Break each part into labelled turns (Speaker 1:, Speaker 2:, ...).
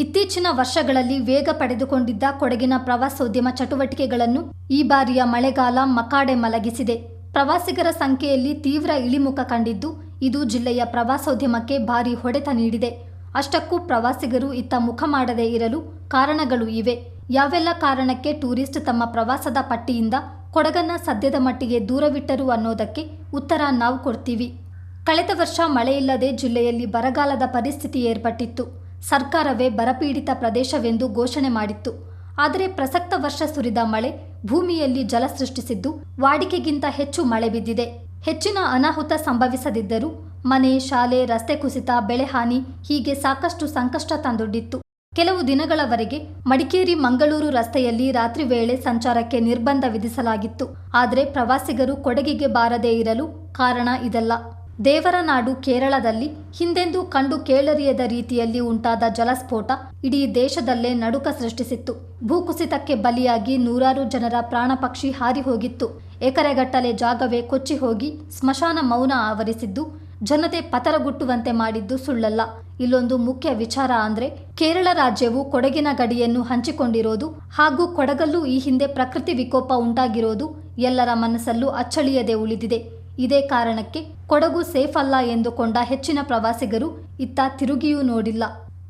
Speaker 1: ಇತ್ತೀಚಿನ ವರ್ಷಗಳಲ್ಲಿ ವೇಗ ಪಡೆದುಕೊಂಡಿದ್ದ ಕೊಡಗಿನ ಪ್ರವಾಸೋದ್ಯಮ ಚಟುವಟಿಕೆಗಳನ್ನು ಈ ಬಾರಿಯ ಮಳೆಗಾಲ ಮಕಾಡೆ ಮಲಗಿಸಿದೆ. ಪ್ರವಾಸಿಗರ ಸಂಖ್ಯೆಯಲ್ಲಿ ತೀವ್ರ ಇಳಿಮುಖ ಕಂಡಿದ್ದು, ಇದು ಜಿಲ್ಲೆಯ ಪ್ರವಾಸೋದ್ಯಮಕ್ಕೆ ಭಾರಿ ಹೊಡೆತ ನೀಡಿದೆ. ಅಷ್ಟಕ್ಕೂ ಪ್ರವಾಸಿಗರು ಇತ್ತ ಮುಖ ಮಾಡದೇ ಇರಲು ಕಾರಣಗಳು ಇವೆ. ಯಾವೆಲ್ಲ ಕಾರಣಕ್ಕೆ ಟೂರಿಸ್ಟ್ ತಮ್ಮ ಪ್ರವಾಸದ ಪಟ್ಟಿಯಿಂದ ಕೊಡಗನ್ನ ಸದ್ಯದ ಮಟ್ಟಿಗೆ ದೂರವಿಟ್ಟರು ಅನ್ನೋದಕ್ಕೆ ಉತ್ತರ ನಾವು ಕೊಡ್ತೀವಿ. ಕಳೆದ ವರ್ಷ ಮಳೆಯಿಲ್ಲದೆ ಜಿಲ್ಲೆಯಲ್ಲಿ ಬರಗಾಲದ ಪರಿಸ್ಥಿತಿ ಏರ್ಪಟ್ಟಿತ್ತು. ಸರ್ಕಾರವೇ ಬರಪೀಡಿತ ಪ್ರದೇಶವೆಂದು ಘೋಷಣೆ ಮಾಡಿತ್ತು. ಆದರೆ ಪ್ರಸಕ್ತ ವರ್ಷ ಸುರಿದ ಮಳೆ ಭೂಮಿಯಲ್ಲಿ ಜಲ ಸೃಷ್ಟಿಸಿದ್ದು ವಾಡಿಕೆಗಿಂತ ಹೆಚ್ಚು ಮಳೆ ಬಿದ್ದಿದೆ. ಹೆಚ್ಚಿನ ಅನಾಹುತ ಸಂಭವಿಸದಿದ್ದರೂ ಮನೆ, ಶಾಲೆ, ರಸ್ತೆ ಕುಸಿತ, ಬೆಳೆ ಹಾನಿ ಹೀಗೆ ಸಾಕಷ್ಟು ಸಂಕಷ್ಟ ತಂದೊಡ್ಡಿತ್ತು. ಕೆಲವು ದಿನಗಳವರೆಗೆ ಮಡಿಕೇರಿ ಮಂಗಳೂರು ರಸ್ತೆಯಲ್ಲಿ ರಾತ್ರಿ ವೇಳೆ ಸಂಚಾರಕ್ಕೆ ನಿರ್ಬಂಧ ವಿಧಿಸಲಾಗಿತ್ತು. ಆದರೆ ಪ್ರವಾಸಿಗರು ಕೊಡಗಿಗೆ ಬಾರದೇ ಇರಲು ಕಾರಣ ಇದಲ್ಲ. ದೇವರ ನಾಡು ಕೇರಳದಲ್ಲಿ ಹಿಂದೆಂದೂ ಕಂಡು ಕೇಳರಿಯದ ರೀತಿಯಲ್ಲಿ ಉಂಟಾದ ಜಲಸ್ಫೋಟ ಇಡೀ ದೇಶದಲ್ಲೇ ನಡುಕ ಸೃಷ್ಟಿಸಿತ್ತು. ಭೂಕುಸಿತಕ್ಕೆ ಬಲಿಯಾಗಿ ನೂರಾರು ಜನರ ಪ್ರಾಣಪಕ್ಷಿ ಹಾರಿ ಹೋಗಿತ್ತು ಎಕರೆಗಟ್ಟಲೆ ಜಾಗವೇ ಕೊಚ್ಚಿ ಹೋಗಿ ಸ್ಮಶಾನ ಮೌನ ಆವರಿಸಿದ್ದು, ಜನತೆ ಪತರಗುಟ್ಟುವಂತೆ ಮಾಡಿದ್ದು ಸುಳ್ಳಲ್ಲ. ಇಲ್ಲೊಂದು ಮುಖ್ಯ ವಿಚಾರ ಅಂದ್ರೆ ಕೇರಳ ರಾಜ್ಯವು ಕೊಡಗಿನ ಗಡಿಯನ್ನು ಹಂಚಿಕೊಂಡಿರೋದು ಹಾಗೂ ಕೊಡಗಲ್ಲೂ ಈ ಹಿಂದೆ ಪ್ರಕೃತಿ ವಿಕೋಪ ಉಂಟಾಗಿರೋದು ಎಲ್ಲರ ಮನಸ್ಸಲ್ಲೂ ಅಚ್ಚಳಿಯದೆ ಉಳಿದಿದೆ. ಇದೇ ಕಾರಣಕ್ಕೆ ಕೊಡಗು ಸೇಫ್ ಅಲ್ಲ ಎಂದುಕೊಂಡ ಹೆಚ್ಚಿನ ಪ್ರವಾಸಿಗರು ಇತ್ತ ತಿರುಗಿಯೂ ನೋಡಿಲ್ಲ.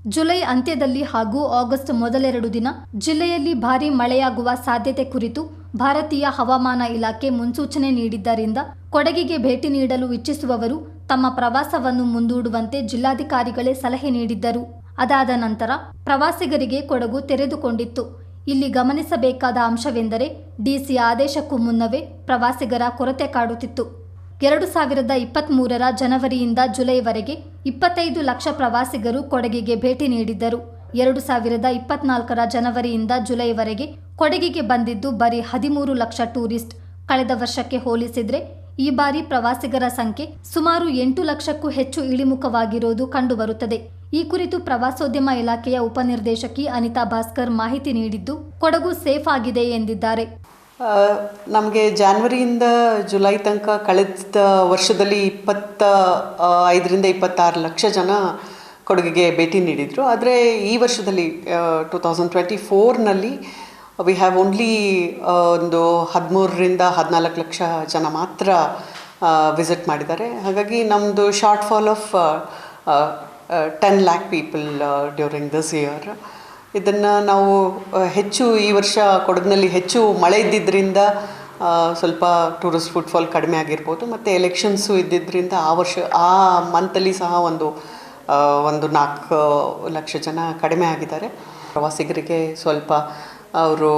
Speaker 1: ಜುಲೈ ಅಂತ್ಯದಲ್ಲಿ ಹಾಗೂ ಆಗಸ್ಟ್ ಮೊದಲೆರಡು ದಿನ ಜಿಲ್ಲೆಯಲ್ಲಿ ಭಾರೀ ಮಳೆಯಾಗುವ ಸಾಧ್ಯತೆ ಕುರಿತು ಭಾರತೀಯ ಹವಾಮಾನ ಇಲಾಖೆ ಮುನ್ಸೂಚನೆ ನೀಡಿದ್ದರಿಂದ ಕೊಡಗಿಗೆ ಭೇಟಿ ನೀಡಲು ಇಚ್ಛಿಸುವವರು ತಮ್ಮ ಪ್ರವಾಸವನ್ನು ಮುಂದೂಡುವಂತೆ ಜಿಲ್ಲಾಧಿಕಾರಿಗಳೇ ಸಲಹೆ ನೀಡಿದ್ದರು. ಅದಾದ ನಂತರ ಪ್ರವಾಸಿಗರಿಗೆ ಕೊಡಗು ತೆರೆದುಕೊಂಡಿತ್ತು. ಇಲ್ಲಿ ಗಮನಿಸಬೇಕಾದ ಅಂಶವೆಂದರೆ ಡಿಸಿ ಆದೇಶಕ್ಕೂ ಮುನ್ನವೇ ಪ್ರವಾಸಿಗರ ಕೊರತೆ ಕಾಡುತ್ತಿತ್ತು. ಎರಡು ಸಾವಿರದ ಇಪ್ಪತ್ತ್ಮೂರರ ಜನವರಿಯಿಂದ ಜುಲೈವರೆಗೆ ಇಪ್ಪತ್ತೈದು ಲಕ್ಷ ಪ್ರವಾಸಿಗರು ಕೊಡಗಿಗೆ ಭೇಟಿ ನೀಡಿದ್ದರು. ಎರಡು ಸಾವಿರದ ಇಪ್ಪತ್ನಾಲ್ಕರ ಜನವರಿಯಿಂದ ಜುಲೈವರೆಗೆ ಕೊಡಗಿಗೆ ಬಂದಿದ್ದು ಬರೀ ಹದಿಮೂರು ಲಕ್ಷ ಟೂರಿಸ್ಟ್. ಕಳೆದ ವರ್ಷಕ್ಕೆ ಹೋಲಿಸಿದ್ರೆ ಈ ಬಾರಿ ಪ್ರವಾಸಿಗರ ಸಂಖ್ಯೆ ಸುಮಾರು ಎಂಟು ಲಕ್ಷಕ್ಕೂ ಹೆಚ್ಚು ಇಳಿಮುಖವಾಗಿರೋದು ಕಂಡುಬರುತ್ತದೆ. ಈ ಕುರಿತು ಪ್ರವಾಸೋದ್ಯಮ ಇಲಾಖೆಯ ಉಪನಿರ್ದೇಶಕಿ ಅನಿತಾ ಭಾಸ್ಕರ್ ಮಾಹಿತಿ ನೀಡಿದ್ದು, ಕೊಡಗು ಸೇಫ್ ಆಗಿದೆ ಎಂದಿದ್ದಾರೆ.
Speaker 2: ನಮಗೆ ಜಾನ್ವರಿಯಿಂದ ಜುಲೈ ತನಕ ಕಳೆದ ವರ್ಷದಲ್ಲಿ ಇಪ್ಪತ್ತ ಐದರಿಂದ ಇಪ್ಪತ್ತಾರು ಲಕ್ಷ ಜನ ಕೊಡಗಿಗೆ ಭೇಟಿ ನೀಡಿದರು. ಆದರೆ ಈ ವರ್ಷದಲ್ಲಿ ಟು ತೌಸಂಡ್ ಟ್ವೆಂಟಿ ಫೋರ್ನಲ್ಲಿ ವಿ ಹ್ಯಾವ್ ಓನ್ಲಿ ಒಂದು ಹದಿಮೂರರಿಂದ ಹದಿನಾಲ್ಕು ಲಕ್ಷ ಜನ ಮಾತ್ರ ವಿಸಿಟ್ ಮಾಡಿದ್ದಾರೆ. ಹಾಗಾಗಿ ನಮ್ಮದು short fall of ten lakh people during this year ಇದನ್ನು ನಾವು ಹೆಚ್ಚು ಈ ವರ್ಷ ಕೊಡಗಿನಲ್ಲಿ ಹೆಚ್ಚು ಮಳೆ ಇದ್ದಿದ್ದರಿಂದ ಸ್ವಲ್ಪ ಟೂರಿಸ್ಟ್ ಫುಟ್ಫಾಲ್ ಕಡಿಮೆ ಆಗಿರ್ಬೋದು, ಮತ್ತು ಎಲೆಕ್ಷನ್ಸು ಇದ್ದಿದ್ದರಿಂದ ಆ ವರ್ಷ, ಆ ಮಂತಲ್ಲಿ ಸಹ ಒಂದು ಒಂದು ನಾಲ್ಕು ಲಕ್ಷ ಜನ ಕಡಿಮೆ ಆಗಿದ್ದಾರೆ. ಪ್ರವಾಸಿಗರಿಗೆ ಸ್ವಲ್ಪ ಅವರು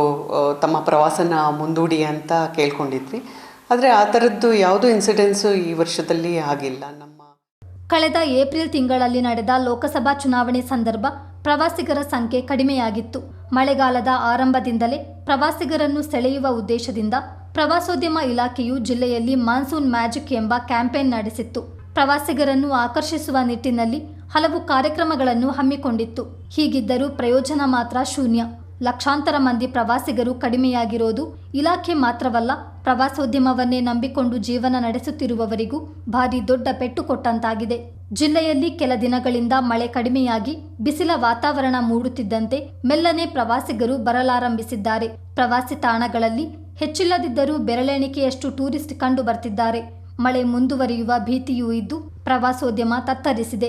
Speaker 2: ತಮ್ಮ ಪ್ರವಾಸನ ಮುಂದೂಡಿ ಅಂತ ಕೇಳ್ಕೊಂಡಿದ್ವಿ. ಆದರೆ ಆ ಥರದ್ದು ಯಾವುದೂ ಇನ್ಸಿಡೆನ್ಸು ಈ ವರ್ಷದಲ್ಲಿ ಆಗಿಲ್ಲ. ನಮ್ಮ
Speaker 1: ಕಳೆದ ಏಪ್ರಿಲ್ ತಿಂಗಳಲ್ಲಿ ನಡೆದ ಲೋಕಸಭಾ ಚುನಾವಣೆ ಸಂದರ್ಭ ಪ್ರವಾಸಿಗರ ಸಂಖ್ಯೆ ಕಡಿಮೆಯಾಗಿತ್ತು. ಮಳೆಗಾಲದ ಆರಂಭದಿಂದಲೇ ಪ್ರವಾಸಿಗರನ್ನು ಸೆಳೆಯುವ ಉದ್ದೇಶದಿಂದ ಪ್ರವಾಸೋದ್ಯಮ ಇಲಾಖೆಯು ಜಿಲ್ಲೆಯಲ್ಲಿ ಮಾನ್ಸೂನ್ ಮ್ಯಾಜಿಕ್ ಎಂಬ ಕ್ಯಾಂಪೇನ್ ನಡೆಸಿತ್ತು. ಪ್ರವಾಸಿಗರನ್ನು ಆಕರ್ಷಿಸುವ ನಿಟ್ಟಿನಲ್ಲಿ ಹಲವು ಕಾರ್ಯಕ್ರಮಗಳನ್ನು ಹಮ್ಮಿಕೊಂಡಿತ್ತು. ಹೀಗಿದ್ದರೂ ಪ್ರಯೋಜನ ಮಾತ್ರ ಶೂನ್ಯ. ಲಕ್ಷಾಂತರ ಮಂದಿ ಪ್ರವಾಸಿಗರು ಕಡಿಮೆಯಾಗಿರೋದು ಇಲಾಖೆ ಮಾತ್ರವಲ್ಲ, ಪ್ರವಾಸೋದ್ಯಮವನ್ನೇ ನಂಬಿಕೊಂಡು ಜೀವನ ನಡೆಸುತ್ತಿರುವವರಿಗೂ ಭಾರಿ ದೊಡ್ಡ ಪೆಟ್ಟು ಕೊಟ್ಟಂತಾಗಿದೆ. ಜಿಲ್ಲೆಯಲ್ಲಿ ಕೆಲ ದಿನಗಳಿಂದ ಮಳೆ ಕಡಿಮೆಯಾಗಿ ಬಿಸಿಲ ವಾತಾವರಣ ಮೂಡುತ್ತಿದ್ದಂತೆ ಮೆಲ್ಲನೆ ಪ್ರವಾಸಿಗರು ಬರಲಾರಂಭಿಸಿದ್ದಾರೆ. ಪ್ರವಾಸಿ ತಾಣಗಳಲ್ಲಿ ಹೆಚ್ಚಿಲ್ಲದಿದ್ದರೂ ಬೆರಳೆಣಿಕೆಯಷ್ಟು ಟೂರಿಸ್ಟ್ ಕಂಡು ಬರ್ತಿದ್ದಾರೆ ಮಳೆ ಮುಂದುವರಿಯುವ ಭೀತಿಯೂ ಇದ್ದು ಪ್ರವಾಸೋದ್ಯಮ ತತ್ತರಿಸಿದೆ.